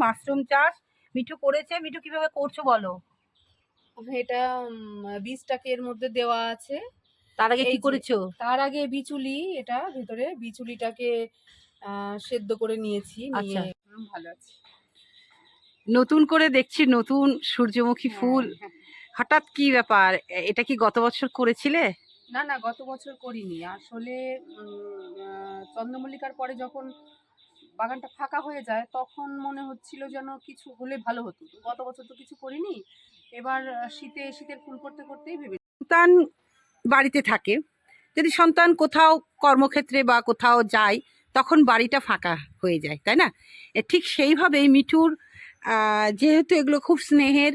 Mushroom চাষ। মিঠু করেছে। মিঠু কীভাবে করছ বলো? এটা বীজটাকে এর মধ্যে দেওয়া আছে। তার আগে কি করেছ? তার আগে বিচুলি এটা ভেতরে বিচুলিটাকে সেদ্ধ করে নিয়েছি নিয়ে আচ্ছা। ভালো আছে নতুন করে দেখছি নতুন সূর্যমুখী হ্যাঁ, ফুল। হ্যাঁ। হঠাৎ কি ব্যাপার? এটা কি গত বছর করেছিলে? না না গত বছর করিনি। আসলে চন্দ্রমল্লিকার পরে যখন বাগানটা ফাঁকা হয়ে যায়, তখন মনে হচ্ছিল যেন কিছু হলে ভালো হতো। গত বছর তো কিছু করিনি। এবার শীতে, শীতের ফুল করতে, করতেই ভেবে সন্তান বাড়িতে থাকে। যদি সন্তান কোথাও কর্মক্ষেত্রে বা কোথাও যায়, তখন বাড়িটা ফাঁকা হয়ে যায়, তাই না? ঠিক সেইভাবেই মিঠুর যেহেতু এগুলো খুব স্নেহের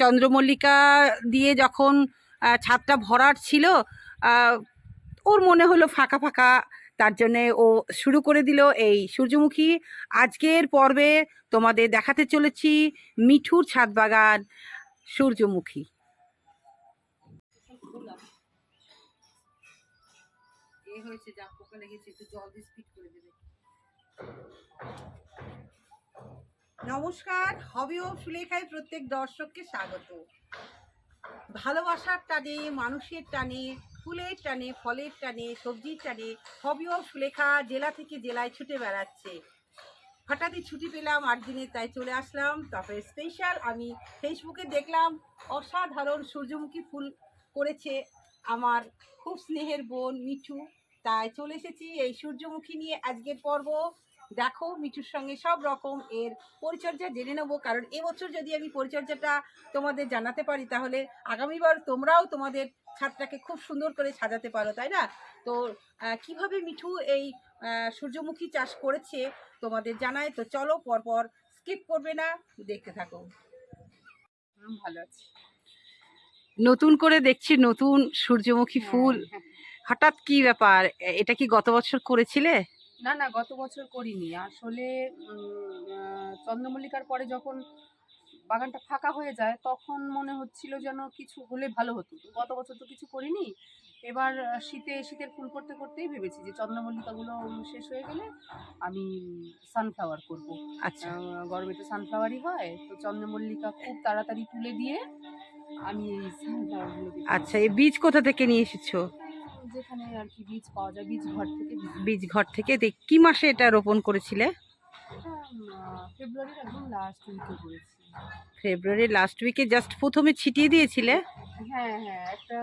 চন্দ্রমল্লিকা দিয়ে যখন ছাদটা ভরার ছিল ওর মনে হলো ফাঁকা ফাঁকা তার জন্যে ও শুরু করে দিল এই সূর্যমুখী। আজকের পর্বে তোমাদের দেখাতে চলেছি মিঠুর ছাদ বাগান, সূর্যমুখী। নমস্কার হবি ও সুলেখায় প্রত্যেক দর্শককে স্বাগত। ভালোবাসার টানে, মানুষের টানে, ফুলের টানে, ফলের টানে, সবজির টানে, হবি ও সুলেখা জেলা থেকে জেলায় ছুটে বেড়াচ্ছে। হঠাৎই ছুটি পেলাম আট দিনে তাই চলে আসলাম। তারপরে স্পেশাল আমি ফেসবুকে দেখলাম, অসাধারণ সূর্যমুখী ফুল করেছে আমার খুব স্নেহের বোন মিঠু। তাই চলে এসেছি এই সূর্যমুখী নিয়ে আজকের পর্ব। দেখো মিঠুর সঙ্গে সব রকম এর পরিচর্যা জেনে নেব। কারণ এবছর যদি আমি পরিচর্যাটা তোমাদের জানাতে পারি তাহলে আগামীবার তোমরাও তোমাদের ছাদটাকে খুব সুন্দর করে সাজাতে পারো তাই না? তো কীভাবে মিঠু এই সূর্যমুখী চাষ করেছে তোমাদের জানাই তো চলো পরপর স্কিপ করবে না দেখতে থাকো। ভালো আছে। নতুন করে দেখছি নতুন সূর্যমুখী ফুল। হ্যাঁ, হ্যাঁ। হঠাৎ কি ব্যাপার? এটা কি গত বছর করেছিলে? না না গত বছর করিনি। আসলে চন্দ্রমল্লিকার পরে যখন বাগানটা ফাঁকা হয়ে যায় তখন মনে হচ্ছিল যেন কিছু হলে ভালো হতো। গত বছর তো কিছু করিনি। এবার শীতে শীতের ফুল করতে করতেই ভেবেছি যে চন্দ্রমল্লিকাগুলো শেষ হয়ে গেলে আমি সানফ্লাওয়ার করব। আচ্ছা। গরমে তো সানফ্লাওয়ারই হয়। তো চন্দ্রমল্লিকা খুব তাড়াতাড়ি তুলে দিয়ে আমি এই সানফ্লাওয়ারগুলো আচ্ছা এই বীজ কোথা থেকে নিয়ে এসেছ? যেখানে আর কি বীজ পাওয়া যায় বীজ ঘর থেকে বীজ ঘর থেকে দেখ- কি মাসে এটা রোপণ করেছিলে? ফেব্রুয়ারির একদম লাস্ট উইকে করেছি। ফেব্রুয়ারি লাস্ট উইকে জাস্ট প্রথমে ছিটিয়ে দিয়েছিলে? হ্যাঁ হ্যাঁ একটা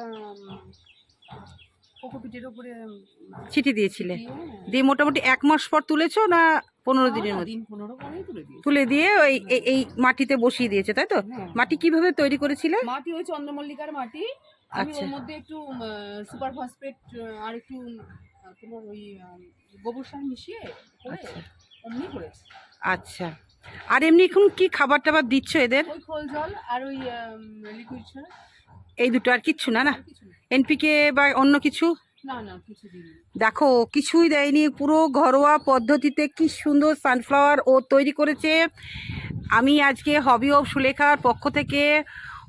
কোকোপিটের উপরে উম, ছিটিয়ে দিয়েছিলে? দিয়ে, হ্যাঁ, মোটামুটি এক মাস পর তুলেছো না পনেরো দিনের মধ্যে? তুলে দিয়ে ওই এই- এই মাটিতে বসিয়ে দিয়েছে তাই তো? হ্যাঁ। মাটি কীভাবে তৈরি করেছিলে? মাটি ওই চন্দ্রমল্লিকার মাটি আমি আচ্ছা। ওর মধ্যে একটু সুপার ফসফেট আর একটু তোমার ওই গোবর সার মিশিয়ে করে আচ্ছা। অমনি করেছি। আচ্ছা। আর এমনি এখন কি খাবার টাবার দিচ্ছ এদের? ওই খোল জল আর ওই লিকুইড এই দুটো আর কিচ্ছু না না। এনপিকে বা অন্য কিছু? দেখো কিছুই দেয়নি। পুরো ঘরোয়া পদ্ধতিতে কি সুন্দর সানফ্লাওয়ার ও তৈরি করেছে। আমি আজকে হবি অফ সুলেখার পক্ষ থেকে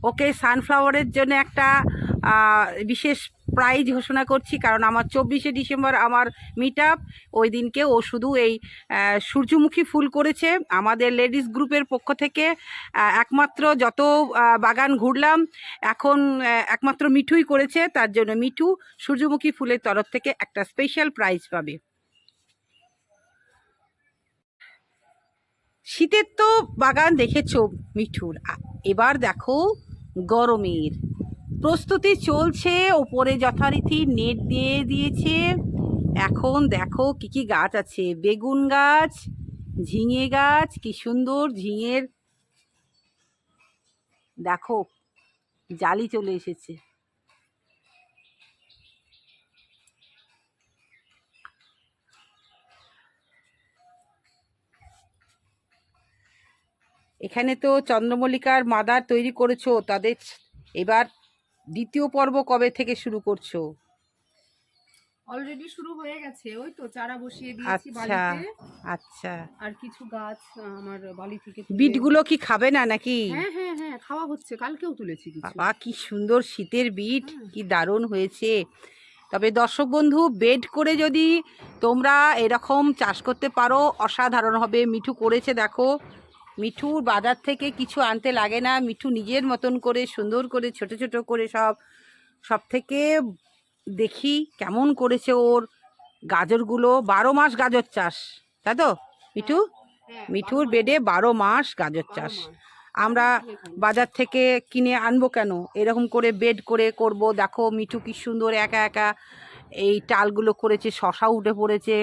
ওকে সানফ্লাওয়ারের জন্য একটা বিশেষ প্রাইজ ঘোষণা করছি, কারণ আমার চব্বিশে ডিসেম্বর আমার মিট আপ ওই দিনকে ও শুধু এই সূর্যমুখী ফুল করেছে। আমাদের লেডিস গ্রুপের পক্ষ থেকে একমাত্র যত বাগান ঘুরলাম, এখন একমাত্র মিঠুই করেছে, তার জন্য মিঠু সূর্যমুখী ফুলের তরফ থেকে একটা স্পেশাল প্রাইজ পাবে। শীতের তো বাগান দেখেছ মিঠুর এবার দেখো গরমের। প্রস্তুতি চলছে, ওপরে যথারীতি নেট দিয়ে দিয়েছে। এখন দেখো কি কি গাছ আছে। বেগুন গাছ, ঝিঙে গাছ, কি সুন্দর ঝিঙের দেখো, জালি চলে এসেছে। এখানে তো চন্দ্রমল্লিকার মাদার তৈরি করেছ, তাদের এবার দ্বিতীয় পর্ব কবে থেকে শুরু করছ? অলরেডি শুরু হয়ে গেছে ওই তো চারা বসিয়ে দিয়েছি আচ্ছা বালিতে আচ্ছা। আর কিছু গাছ আমার বালি থেকে বিটগুলো কি খাবে না নাকি? হ্যাঁ হ্যাঁ হ্যাঁ খাওয়া হচ্ছে কালকেও তুলেছি কিছু। বাবা কি সুন্দর শীতের বিট কি দারুণ হয়েছে। তবে দর্শক বন্ধু বেড করে যদি তোমরা এরকম চাষ করতে পারো অসাধারণ হবে। মিঠু করেছে দেখো। মিঠুর বাজার থেকে কিছু আনতে লাগে না। মিঠু নিজের মতন করে সুন্দর করে ছোট ছোট করে সব সব থেকে দেখি কেমন করেছে ওর গাজরগুলো। বারো মাস গাজর চাষ তাই তো? মিঠু? হ্যাঁ, মিঠুর বেডে বারো মাস গাজর চাষ। আমরা বাজার থেকে কিনে আনব কেন? এরকম করে বেড করে করব। দেখো মিঠু কি সুন্দর একা একা এই টালগুলো করেছে শশা উঠে পড়েছে।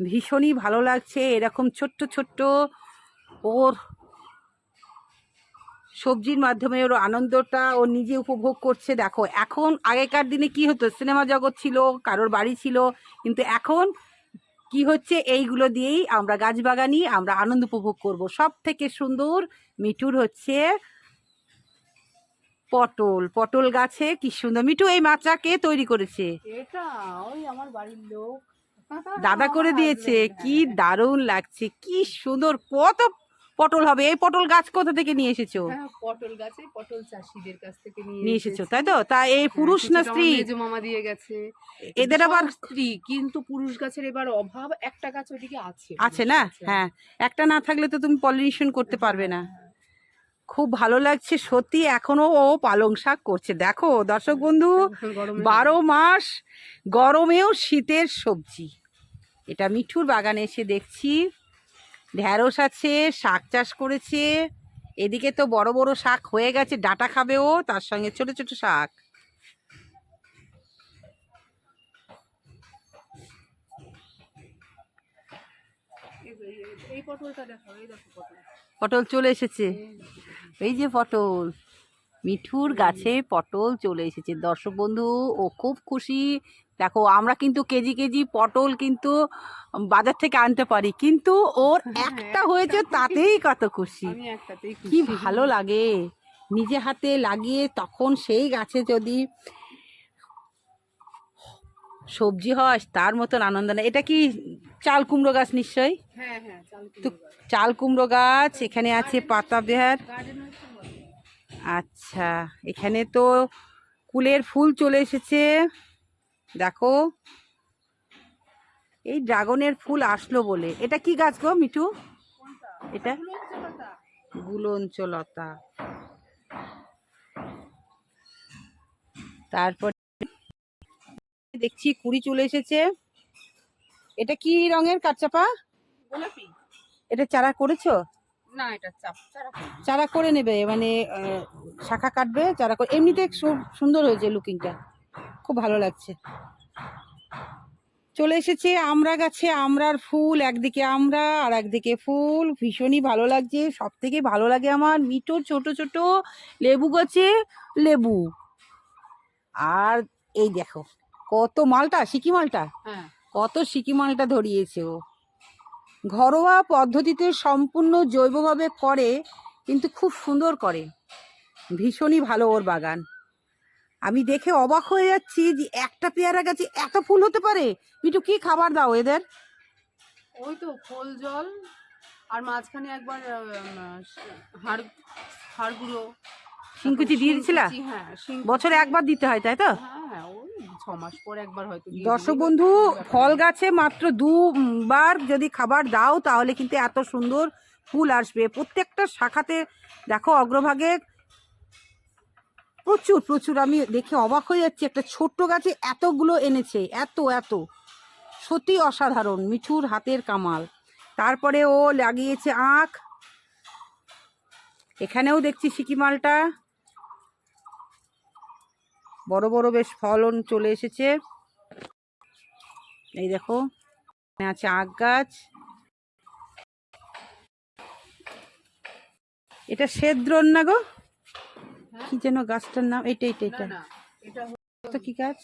ভীষণই ভালো লাগছে। এরকম ছোট্ট ছোট্ট ওর সবজির মাধ্যমে ওর আনন্দটা ও নিজে উপভোগ করছে। দেখো এখন আগেকার দিনে কি হতো? সিনেমা জগৎ ছিল কারোর বাড়ি ছিল কিন্তু এখন কি হচ্ছে? এইগুলো দিয়েই আমরা গাছ বাগানি আমরা আনন্দ উপভোগ করব। সব থেকে সুন্দর মিঠুর হচ্ছে পটল। পটল গাছে কি সুন্দর। মিঠু এই মাচা কে তৈরি করেছে। এটা? ওই আমার বাড়ির লোক। দাদা করে দিয়েছে। কি। দারুণ লাগছে। কি সুন্দর। কত পটল হবে। এই পটল গাছ কোথা থেকে নিয়ে এসেছ? হ্যাঁ, পটল গাছে পটল চাষিদের কাছ থেকে নিয়ে এসেছ তাই তো? তা এই হ্যাঁ, পুরুষ না স্ত্রী? মামা দিয়ে গেছে। এদের আবার স্ত্রী কিন্তু পুরুষ গাছের এবার অভাব একটা গাছ ওইদিকে আছে। আছে না? হ্যাঁ একটা না থাকলে তো তুমি পলিনেশন করতে পারবে না। হ্যাঁ, খুব ভালো লাগছে সত্যি এখনও ও পালং শাক করছে। দেখো দর্শক বন্ধু হ্যাঁ, বারো মাস গরমেও শীতের সবজি। এটা মিঠুর বাগানে এসে দেখছি। ঢ্যাঁড়স আছে শাক চাষ করেছে। এদিকে তো বড় বড় শাক হয়ে গেছে ডাটা খাবে ও তার সঙ্গে ছোট ছোট শাক। পটল চলে এসেছে। এই যে পটল মিঠুর গাছে পটল চলে এসেছে। দর্শক বন্ধু ও খুব খুশি দেখো আমরা কিন্তু কেজি কেজি পটল কিন্তু বাজার থেকে আনতে পারি কিন্তু ওর হ্যাঁ, একটা হয়েছে তাতেই কত খুশি। কি ভালো লাগে। নিজে হাতে লাগিয়ে তখন সেই গাছে যদি সবজি হয় তার মতন আনন্দ না এটা কি চাল কুমড়ো গাছ নিশ্চয়ই? হ্যাঁ হ্যাঁ তো চাল কুমড়ো গাছ এখানে আছে পাতা বিহার। আচ্ছা এখানে তো কুলের ফুল চলে এসেছে। দেখো। এই ড্রাগনের ফুল আসলো বলে। এটা কি গাছ গো মিঠু? এটা গুলঞ্চলতা। তারপর দেখছি কুড়ি চলে এসেছে। এটা কি রঙের গোলাপি। এটা চারা করেছ? না এটা চারা করে। নেবে মানে শাখা কাটবে চারা করে এমনিতে সুন্দর হয়েছে লুকিংটা খুব ভালো লাগছে। চলে এসেছে আমরা গাছে আমরার ফুল একদিকে আমরা আর একদিকে ফুল। ভীষণই ভালো লাগছে সব থেকে ভালো লাগে আমার মিঠো ছোট ছোট লেবু গাছে লেবু। আর এই দেখো কত মালটা সিকি মালটা? হ্যাঁ। কত সিকি মালটা ধরিয়েছে ও। ঘরোয়া পদ্ধতিতে সম্পূর্ণ জৈবভাবে করে কিন্তু খুব সুন্দর করে। ভীষণই ভালো ওর বাগান। আমি দেখে অবাক হয়ে যাচ্ছি যে একটা পেয়ারা গাছে এত ফুল হতে পারে। মিঠু কি খাবার দাও এদের? ওই তো খোল জল আর মাঝখানে একবার হাড় হাড় গুঁড়ো। শিংকুচি দিয়ে দিছিলা হ্যাঁ বছরে একবার দিতে হয় তাই তো? হ্যাঁ ওই ছ মাস পর একবার হয়তো দর্শক বন্ধু ফল গাছে মাত্র দুবার যদি খাবার দাও তাহলে কিন্তু এত সুন্দর ফুল আসবে। প্রত্যেকটা শাখাতে দেখো অগ্রভাগে প্রচুর প্রচুর। আমি দেখে অবাক হয়ে যাচ্ছি, একটা ছোট্ট গাছে এতগুলো এনেছে, এত এত। সত্যি অসাধারণ, মিঠুর হাতের কামাল। তারপরে ও লাগিয়েছে আখ। এখানেও দেখছি সিকিমালটা বড় বড় বেশ ফলন চলে এসেছে। এই দেখো আছে আখ গাছ। এটা সেদ্রন না গো? কি যেন গাছটার নাম? এটা এটা এটা এটা তো কি গাছ?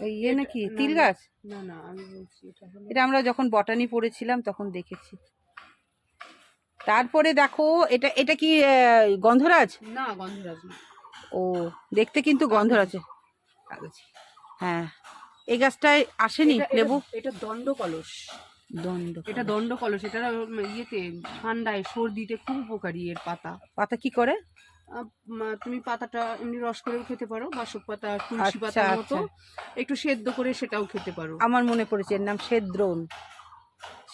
ওই ইয়ে নাকি? তিল গাছ? না না আমি বলছি এটা আমরা যখন বটানি পড়েছিলাম তখন দেখেছি। তারপরে দেখো এটা এটা কি গন্ধরাজ? না গন্ধরাজ না। ও দেখতে কিন্তু গন্ধরাজ। হ্যাঁ। এই গাছটায় আসেনি লেবু? এটা দণ্ড কলস দণ্ড এটা দণ্ড কলস এটা ইয়েতে ঠান্ডায় সর্দিতে খুব উপকারী এর পাতা। পাতা কি করে? তুমি পাতাটা এমনি রস করেও খেতে পারো বাসক পাতা তুলসী আচ্ছা, পাতার মতো। আচ্ছা। একটু সেদ্ধ করে সেটাও খেতে পারো। আমার মনে পড়েছে এর নাম সেদ্রোন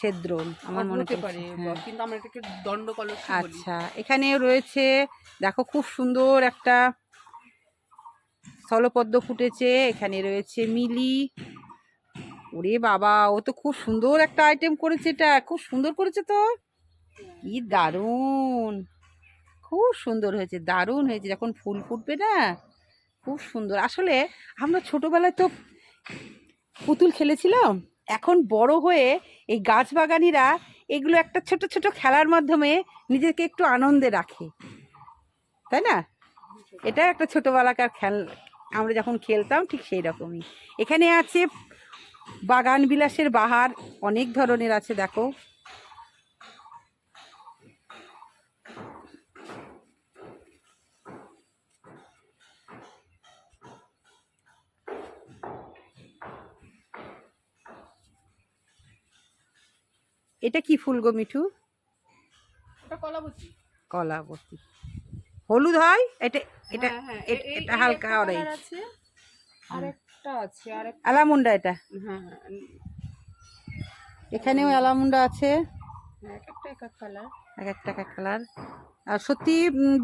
সেদ্রোন আমার মনে হতে পারে হ্যাঁ। কিন্তু আমরা এটাকে দণ্ড কলসি আচ্ছা এখানে রয়েছে দেখো খুব সুন্দর একটা স্থলপদ্ম ফুটেছে এখানে রয়েছে মিলি। ওরে বাবা ও তো খুব সুন্দর একটা আইটেম করেছে এটা খুব সুন্দর করেছে তো। কি দারুণ। খুব সুন্দর হয়েছে, দারুণ হয়েছে। যখন ফুল ফুটবে না, খুব সুন্দর। আসলে আমরা ছোটোবেলায় তো পুতুল খেলেছিলাম, এখন বড় হয়ে এই গাছ বাগানিরা এগুলো একটা ছোট ছোট খেলার মাধ্যমে নিজেকে একটু আনন্দে রাখে। তাই না? এটা একটা ছোটোবেলাকার খেল, আমরা যখন খেলতাম ঠিক সেই রকমই এখানে আছে বাগান বিলাসের বাহার, অনেক ধরনের আছে, দেখো। এটা কি ফুল গো মিঠু কলাবতী কলাবতী হলুদ হয়? এটা এটা হ্যাঁ, হ্যাঁ, এটা হালকা অরেঞ্জ আছে আছে অ্যালামুন্ডা এটা? হ্যাঁ হ্যাঁ এখানেও আলামুন্ডা আছে। এক একটা এক এক কালার এক একটা এক এক কালার সত্যি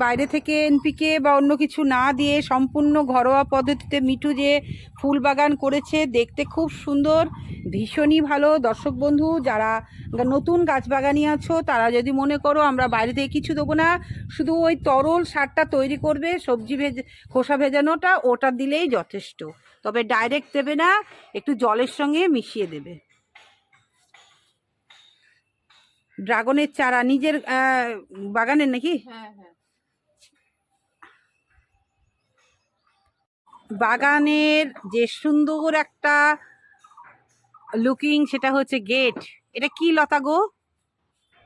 বাইরে থেকে এনপিকে বা অন্য কিছু না দিয়ে সম্পূর্ণ ঘরোয়া পদ্ধতিতে মিঠু যে ফুল বাগান করেছে, দেখতে খুব সুন্দর, ভীষণই ভালো। দর্শক বন্ধু, যারা নতুন গাছ বাগানি আছো, তারা যদি মনে করো আমরা বাইরে থেকে কিছু দেবো না, শুধু ওই তরল সারটা তৈরি করবে, সবজি ভেজ, খোসা ভেজানোটা, ওটা দিলেই যথেষ্ট। তবে ডাইরেক্ট দেবে না, একটু জলের সঙ্গে মিশিয়ে দেবে। ড্রাগনের চারা নিজের বাগানের নাকি? হ্যাঁ হ্যাঁ। বাগানের যে সুন্দর একটা লুকিং সেটা হচ্ছে গেট এটা কি লতা গো?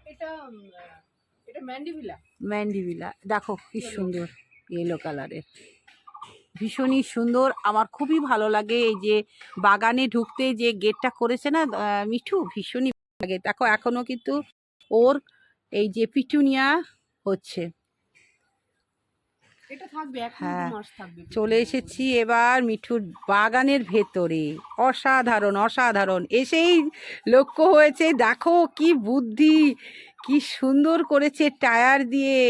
এটা এটা ম্যান্ডিভিলা ম্যান্ডিভিলা দেখো কি সুন্দর ইয়েলো কালারের ভীষণই সুন্দর। আমার খুবই ভালো লাগে এই যে বাগানে ঢুকতে যে গেটটা করেছে না মিঠু ভীষণই লাগে। দেখো এখনও কিন্তু ওর এই যে পিটুনিয়া হচ্ছে। হ্যাঁ, চলে এসেছি এবার মিঠুর বাগানের ভেতরে। অসাধারণ অসাধারণ। এসেই লক্ষ্য হয়েছে দেখো কি বুদ্ধি কি সুন্দর করেছে টায়ার দিয়ে।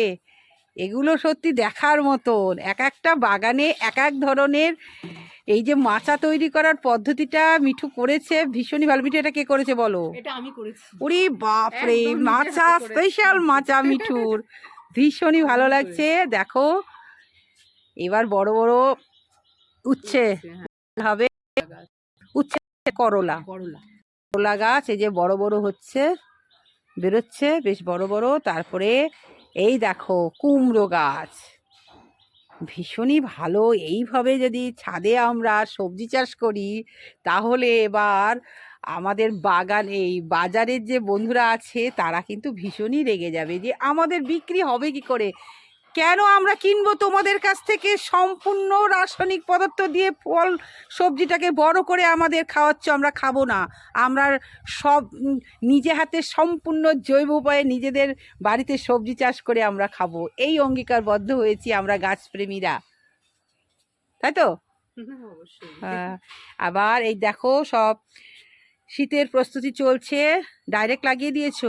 এগুলো সত্যি দেখার মতন। এক একটা বাগানে এক এক ধরনের এই যে মাচা তৈরি করার পদ্ধতিটা মিঠু করেছে ভীষণই ভালো। মিঠু এটা কে করেছে বলো? এটা আমি করেছি। ওরে বাপরে নিজের মাচা স্পেশাল মাচা মিঠুর। ভীষণই ভালো লাগছে দেখো। এবার বড় বড় উচ্ছে হ্যাঁ, হবে। উচ্ছে করলা। করলা। করলা গাছ এই যে বড় বড় হচ্ছে বেরোচ্ছে বেশ বড় বড়। তারপরে এই দেখো কুমড়ো গাছ। ভীষণই ভালো। এইভাবে যদি ছাদে আমরা সবজি চাষ করি, তাহলে এবার আমাদের বাগান, এই বাজারের যে বন্ধুরা আছে, তারা কিন্তু ভীষণই রেগে যাবে যে, আমাদের বিক্রি হবে কি করে? কেন আমরা কিনবো তোমাদের কাছ থেকে সম্পূর্ণ রাসায়নিক পদার্থ দিয়ে ফল সবজিটাকে বড় করে আমাদের খাওয়াচ্ছ আমরা খাব না। আমরা সব নিজে হাতে সম্পূর্ণ জৈব উপায়ে নিজেদের বাড়িতে সবজি চাষ করে আমরা খাব। এই অঙ্গীকারবদ্ধ হয়েছি আমরা গাছপ্রেমীরা। তাই তো? হ্যাঁ, আবার এই দেখো সব শীতের প্রস্তুতি চলছে। ডাইরেক্ট লাগিয়ে দিয়েছ?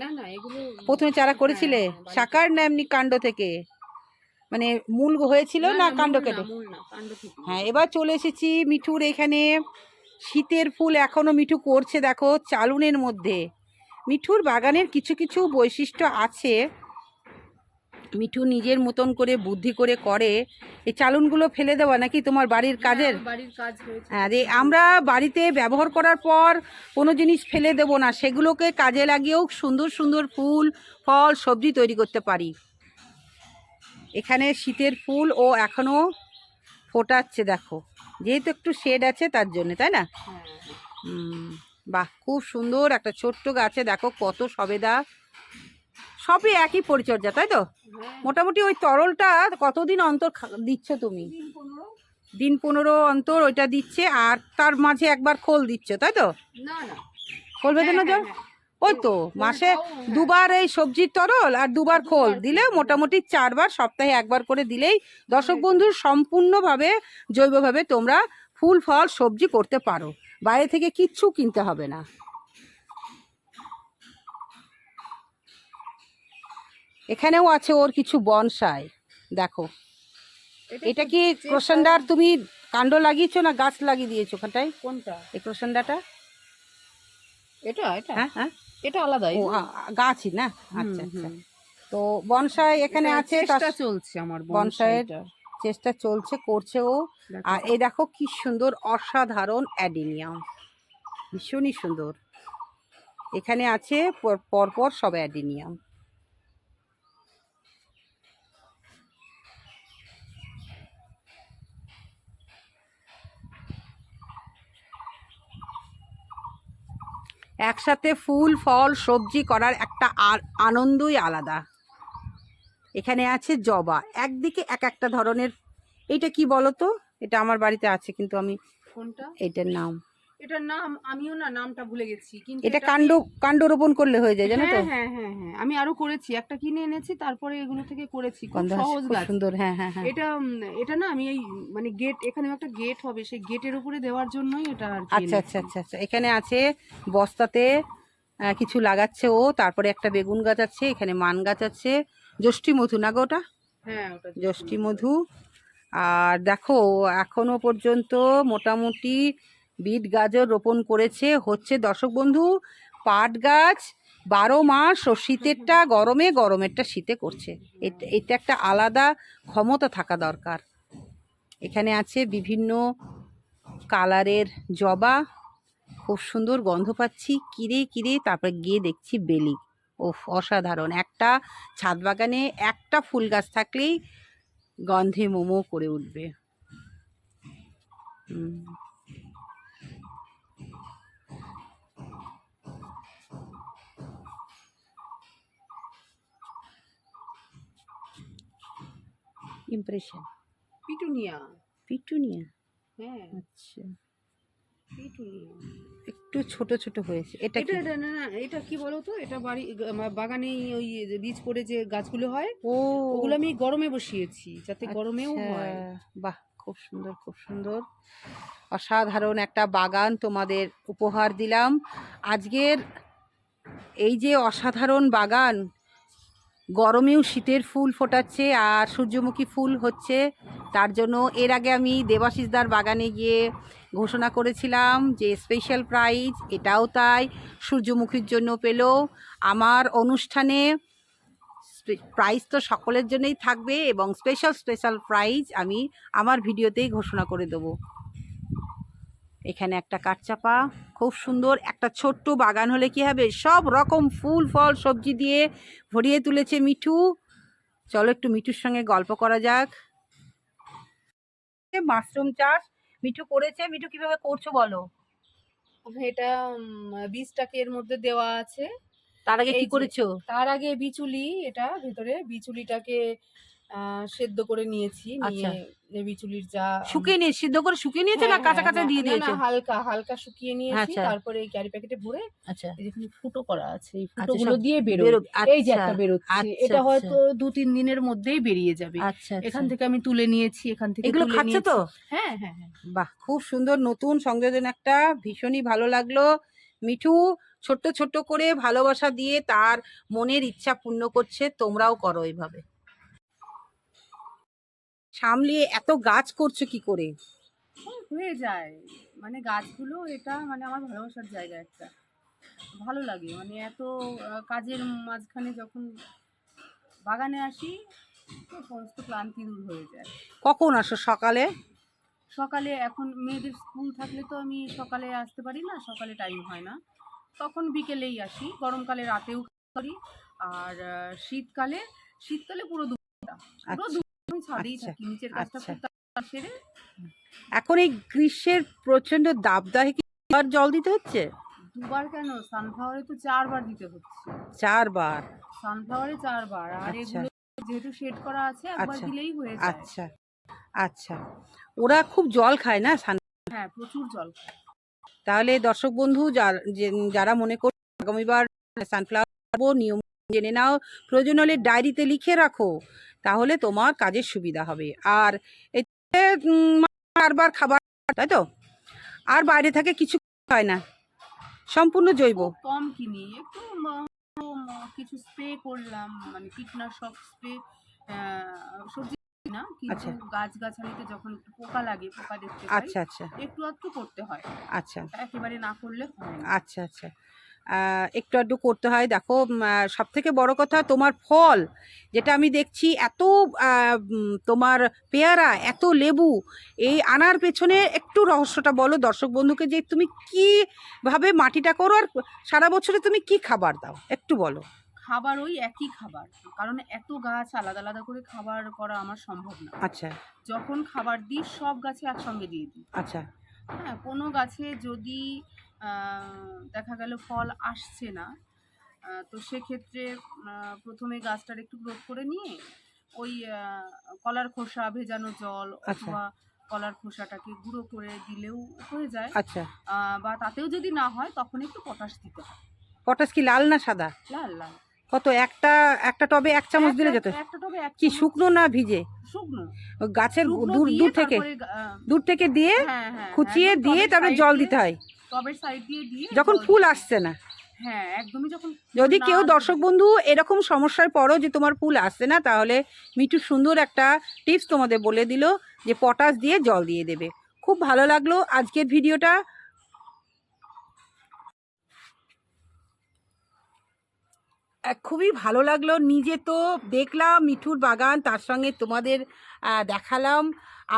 না না এগুলো প্রথমে চারা করেছিলে? শাকার সাকার না এমনি কাণ্ড থেকে? মানে মূল হয়েছিল না কাণ্ড কেটে। হ্যাঁ এবার চলে এসেছি মিঠুর এখানে। শীতের ফুল এখনও মিঠু করছে দেখো চালুনের মধ্যে। মিঠুর বাগানের কিছু কিছু বৈশিষ্ট্য আছে। মিঠু নিজের মতন করে বুদ্ধি করে করে এই চালুনগুলো ফেলে দেওয়া নাকি তোমার বাড়ির কাজের হ্যাঁ, আমার বাড়ির কাজ হ্যাঁ যে আমরা বাড়িতে ব্যবহার করার পর কোনো জিনিস ফেলে দেব না সেগুলোকে কাজে লাগিয়েও সুন্দর সুন্দর ফুল ফল সবজি তৈরি করতে পারি। এখানে শীতের ফুল ও এখনও ফোটাচ্ছে দেখো। যেহেতু একটু শেড আছে তার জন্য তাই না? হ্যাঁ, বাহ খুব সুন্দর একটা ছোট্ট গাছে দেখো কত সবেদা। সবই একই পরিচর্যা তাই তো? হ্যাঁ। মোটামুটি ওই তরলটা কতদিন অন্তর দিচ্ছ তুমি? দিন পনেরো? অন্তর ওইটা দিচ্ছে আর তার মাঝে একবার খোল দিচ্ছ তাই তো? না না। খোল বেঁধানো হ্যাঁ, জল। হ্যাঁ, ওই তো মাসে দুবার এই সবজির তরল আর দুবার খোল। দিলে মোটামুটি চারবার সপ্তাহে একবার করে দিলেই দর্শক বন্ধুর সম্পূর্ণভাবে জৈবভাবে তোমরা ফুল ফল সবজি করতে পারো। বাইরে থেকে কিচ্ছু কিনতে হবে না। এখানেও আছে ওর কিছু বনসাই। দেখো। এটা কি ক্রোসান্ডার তুমি কাণ্ড লাগিয়েছো না গাছ লাগিয়ে দিয়েছ ওখানটায়? কোনটা? এই ক্রোসান্ডাটা এটা এটা? হ্যাঁ হ্যাঁ। এটা আলাদাই ও গাছই না? আচ্ছা আচ্ছা। তো বনসাই এখানে আছে চেষ্টা চলছে আমার বনসাইয়ের চেষ্টা চলছে করছে ও। আর এই দেখো কি সুন্দর অসাধারণ অ্যাডিনিয়াম। ভীষণই সুন্দর। এখানে আছে পর- পরপর সব অ্যাডিনিয়াম। একসাথে ফুল ফল সবজি করার একটা আর- আনন্দই আলাদা। এখানে আছে জবা একদিকে এক একটা ধরনের। এটা কি বলো তো এটা আমার বাড়িতে আছে কিন্তু আমি কোনটা? এটার নাম। এটার নাম আমিও না নামটা ভুলে গেছি কিন্তু এটা কাণ্ড কাণ্ড রোপণ করলে হয়ে যায় জানো তো? হ্যাঁ হ্যাঁ হ্যাঁ হ্যাঁ আমি আরও করেছি একটা কিনে এনেছি তারপরে এগুলো থেকে করেছি খুব সহজ খুব গাছ। সুন্দর হ্যাঁ হ্যাঁ হ্যাঁ। এটা এটা না আমি এই মানে গেট এখানে একটা গেট হবে সেই গেটের উপরে দেওয়ার জন্যই এটা আর আচ্ছা আচ্ছা আচ্ছা আচ্ছা এখানে আছে বস্তাতে কিছু লাগাচ্ছে ও তারপরে একটা বেগুন গাছ আছে এখানে মান গাছ আছে জ্যৈষ্ঠী মধু না গো ওটা? হ্যাঁ ওটা জ্যৈষ্ঠী মধু। আর দেখো এখনও পর্যন্ত মোটামুটি বিট গাজর রোপণ করেছে। হচ্ছে দর্শক বন্ধু, পাট গাছ বারো মাস ও শীতেরটা গরমে, গরমেরটা শীতে করছে। এটা একটা আলাদা ক্ষমতা থাকা দরকার। এখানে আছে বিভিন্ন কালারের জবা। খুব সুন্দর গন্ধ পাচ্ছি। কিরে কিরে, তারপরে গিয়ে দেখছি বেলি। ও অসাধারণ। একটা ছাদ বাগানে একটা ফুল গাছ থাকলেই গন্ধে মোমো করে উঠবে। হুম। ইমপ্রেশন পিটুনিয়া পিটুনিয়া হ্যাঁ। আচ্ছা। পিটুনিয়া একটু ছোট ছোট হয়েছে। এটা এটা না না এটা কি বলো তো এটা বাড়ি বাগানে ওই যে বীজ পড়ে যে গাছগুলো হয় ও। ওগুলো আমি গরমে বসিয়েছি যাতে গরমেও আচ্ছা, হয়। বাহ খুব সুন্দর খুব সুন্দর। অসাধারণ একটা বাগান তোমাদের উপহার দিলাম। আজকের এই যে অসাধারণ বাগান গরমেও শীতের ফুল ফোটাচ্ছে আর সূর্যমুখী ফুল হচ্ছে। তার জন্য এর আগে আমি দেবাশিসদার বাগানে গিয়ে ঘোষণা করেছিলাম যে স্পেশাল প্রাইজ এটাও তাই, সূর্যমুখীর জন্য পেল। আমার অনুষ্ঠানে প্রাইজ তো সকলের জন্যই থাকবে এবং স্পেশাল স্পেশাল প্রাইজ আমি আমার ভিডিওতেই ঘোষণা করে দেবো। এখানে একটা কাঠচাপা খুব সুন্দর। একটা ছোট্ট বাগান হলে কি হবে? সব রকম ফুল ফল সবজি দিয়ে ভরিয়ে তুলেছে মিঠু। চলো একটু মিঠুর সঙ্গে গল্প করা যাক। মাশরুম চাষ মিঠু করেছে। মিঠু কীভাবে করছ বলো? এটা বীজটাকে এর মধ্যে দেওয়া আছে। তার আগে কি করেছ? তার আগে বিচুলি এটা ভেতরে বিচুলিটাকে সেদ্ধ করে নিয়েছি আচ্ছা। নিয়ে বিচুলির যা শুকিয়ে নিয়ে সিদ্ধ করে শুকিয়ে নিয়েছো না হ্যাঁ, কাঁচা হ্যাঁ, কাঁচা হ্যাঁ, দিয়ে দিয়েছ হালকা হালকা শুকিয়ে নিয়েছি আচ্ছা। তারপরে এই ক্যারি প্যাকেটে ভরে আচ্ছা যেখানে ফুটো করা আছে এই আচ্ছা, ফুটোগুলো দিয়ে এই যে একটা বেরোচ্ছে এটা। হয়তো দু তিন দিনের মধ্যেই বেরিয়ে যাবে আচ্ছা এখান। থেকে আমি তুলে নিয়েছি এখান থেকে এগুলো খাচ্ছ। তো হ্যাঁ হ্যাঁ হ্যাঁ বাহ খুব সুন্দর নতুন সংযোজন একটা ভীষণই ভালো লাগল মিঠু ছোট্ট ছোট্ট করে ভালোবাসা দিয়ে তার মনের ইচ্ছা পূর্ণ করছে তোমরাও করো এইভাবে সামলিয়ে এত গাছ করছ কি করে? হয়ে যায়। মানে গাছগুলো এটা মানে আমার ভালোবাসার জায়গা একটা। ভালো লাগে। মানে এত কাজের মাঝখানে যখন বাগানে আসি তো সমস্ত ক্লান্তি দূর হয়ে যায়। কখন আসো? সকালে? সকালে এখন মেয়েদের স্কুল থাকলে তো আমি সকালে আসতে পারি না সকালে টাইম হয় না। তখন বিকেলেই আসি। গরমকালে রাতেও করি। আর শীতকালে শীতকালে পুরো দুপুরটা। পুরো আচ্ছা, আমি ছাদেই আচ্ছা, থাকি নিচের কাজটা আচ্ছা। সেরে। এখন এই গ্রীষ্মের প্রচণ্ড দাবদাহে কি আর জল দিতে হচ্ছে? দুবার কেন? সানফ্লাওয়ারে তো চারবার দিতে হচ্ছে। চারবার? সানফ্লাওয়ারে চারবার। আর আচ্ছা। এগুলো যেহেতু শেড করা আছে একবার দিলেই হয়ে যায়। আচ্ছা। আচ্ছা। ওরা খুব জল খায় না হ্যাঁ প্রচুর জল তাহলে দর্শক বন্ধু যার- যারা মনে করছে আগামীবার সানফ্লাওয়ার নিয়ম জেনে নাও। প্রয়োজন হলে ডায়েরিতে লিখে রাখো। তাহলে তোমার কাজের সুবিধা হবে। আর এতে বারবার খাবার তাই তো? আর বাইরে থেকে কিছু হয় না। সম্পূর্ণ জৈব। কম কিনি একটু কিছু স্প্রে করলাম মানে কীটনাশক স্প্রে সবজি না কিন্তু আচ্ছা। গাছ গাছালিতে যখন একটু পোকা লাগে পোকা দেখতে আচ্ছা আচ্ছা। একটু আধটু করতে হয়। আচ্ছা। একেবারে না করলে হয় আচ্ছা আচ্ছা। একটু আধটু করতে হয়। দেখো সব থেকে বড় কথা তোমার ফল যেটা আমি দেখছি এত তোমার পেয়ারা এত লেবু এই আনার পেছনে একটু রহস্যটা বলো দর্শক বন্ধুকে যে তুমি কীভাবে মাটিটা করো আর সারা বছরে তুমি কি খাবার দাও? একটু বলো। খাবার ওই একই খাবার কারণ এত গাছ আলাদা আলাদা করে খাবার করা আমার সম্ভব না। আচ্ছা। যখন খাবার দিই সব গাছে একসঙ্গে দিয়ে দিই। আচ্ছা। হ্যাঁ কোনো গাছে যদি দেখা গেল ফল আসছে না। তো সেক্ষেত্রে প্রথমে গাছটার একটু গ্রোথ করে নিয়ে ওই কলার খোসা ভেজানো জল আচ্ছা। অথবা কলার খোসাটাকে গুঁড়ো করে দিলেও হয়ে যায়। আচ্ছা। বা তাতেও যদি না হয় তখন একটু পটাশ দিতে হয়। পটাশ কি লাল না সাদা? লাল লাল। কত একটা একটা টবে এক চামচ দিলে যেত? কি শুকনো না ভিজে? শুকনো। গাছের দূর দূর থেকে? দূর থেকে দিয়ে হ্যাঁ হ্যাঁ খুচিয়ে দিয়ে তারপরে জল দিতে হয়? টবের সাইড দিয়ে দিয়ে যখন ফুল আসছে না। হ্যাঁ একদমই যখন যদি কেউ দর্শক বন্ধু এরকম সমস্যায় পড়ো যে তোমার ফুল আসছে না তাহলে মিঠু সুন্দর একটা টিপস তোমাদের বলে দিল যে পটাশ দিয়ে জল দিয়ে দেবে। খুব ভালো লাগল আজকের ভিডিওটা। খুবই ভালো লাগল। নিজে তো দেখলাম মিঠুর বাগান তার সঙ্গে তোমাদের দেখালাম।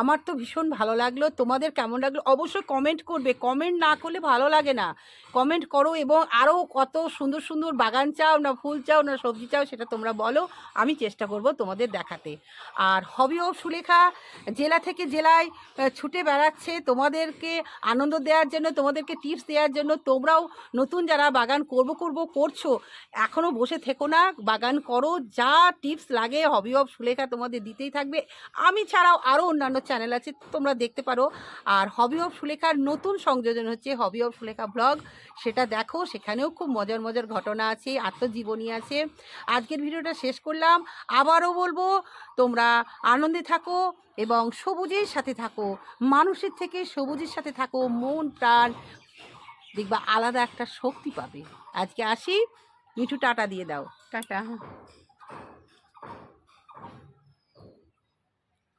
আমার তো ভীষণ ভালো লাগল। তোমাদের কেমন লাগল? অবশ্যই কমেন্ট করবে। কমেন্ট না করলে ভালো লাগে না। কমেন্ট করো এবং আরও কত সুন্দর সুন্দর বাগান চাও না ফুল চাও না সবজি চাও সেটা তোমরা বলো। আমি চেষ্টা করব তোমাদের দেখাতে। আর হবি ও সুলেখা জেলা থেকে জেলায় ছুটে বেড়াচ্ছে। তোমাদেরকে আনন্দ দেওয়ার জন্য, তোমাদেরকে টিপস দেওয়ার জন্য তোমরাও নতুন যারা বাগান করব করব করছ এখনও বসে থেকো না। বাগান করো। যা টিপস লাগে হবি অফ সুলেখা তোমাদের দিতেই থাকবে। আমি ছাড়াও আরও অন্যান্য চ্যানেল আছে, তোমরা দেখতে পারো। আর হবি অফ সুলেখার নতুন সংযোজন হচ্ছে হবি অফ সুলেখা ব্লগ সেটা দেখো, সেখানেও খুব মজার মজার ঘটনা আছে, আত্মজীবনী আছে। আজকের ভিডিওটা শেষ করলাম। আবারও বলব, তোমরা আনন্দে থাকো এবং সবুজের সাথে থাকো। মানুষের থেকে সবুজের সাথে থাকো, মন, প্রাণ দেখবা আলাদা একটা শক্তি পাবে। আজকে আসি, মিঠু টাটা দিয়ে দাও। টাটা।